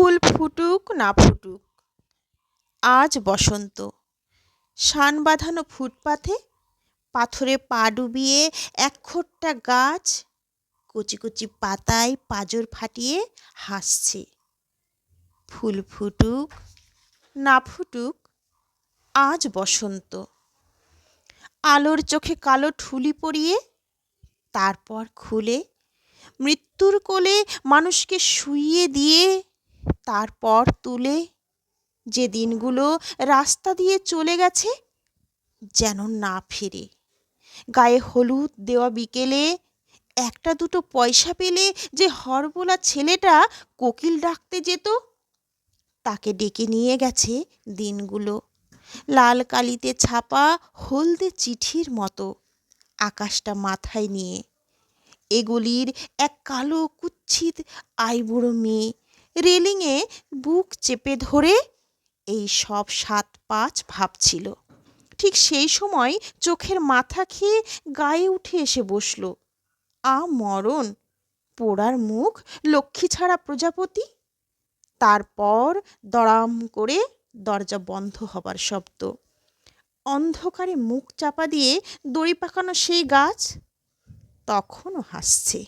ফুল ফুটুক না ফুটুক, আজ বসন্ত। শান বাঁধানো ফুটপাথে পাথরে পা ডুবিয়ে একখোট্টা গাছ কচি কচি পাতায় পাঁজর ফাটিয়ে হাসছে। ফুল ফুটুক না ফুটুক, আজ বসন্ত। আলোর চোখে কালো ঠুলি পরিয়ে তারপর খুলে মৃত্যুর কোলে মানুষকে শুইয়ে দিয়ে তারপর তুলে যে দিনগুলো রাস্তা দিয়ে চলে গেছে যেন না ফেরে। গায়ে হলুদ দেওয়া বিকেলে একটা দুটো পয়সা পেলে যে হরবোলা ছেলেটা কোকিল ডাকতে যেত, তাকে ডেকে নিয়ে গেছে দিনগুলো। লাল কালিতে ছাপা হলদে চিঠির মতো আকাশটা মাথায় নিয়ে। এগুলির এক কালো কুৎসিত আইবুড়ো মেয়ে রেলিংয়ে বুক চেপে ধরে এই সব সাত পাঁচ ভাবছিল। ঠিক সেই সময় চোখের মাথা খেয়ে গায়ে উঠে এসে বসল। আ মরণ পোড়ার মুখ, লক্ষ্মী ছাড়া প্রজাপতি? তারপর দড়াম করে দরজা বন্ধ হবার শব্দ। অন্ধকারে মুখ চাপা দিয়ে দড়ি পাকানো সেই গাছ? তখনও হাসছে।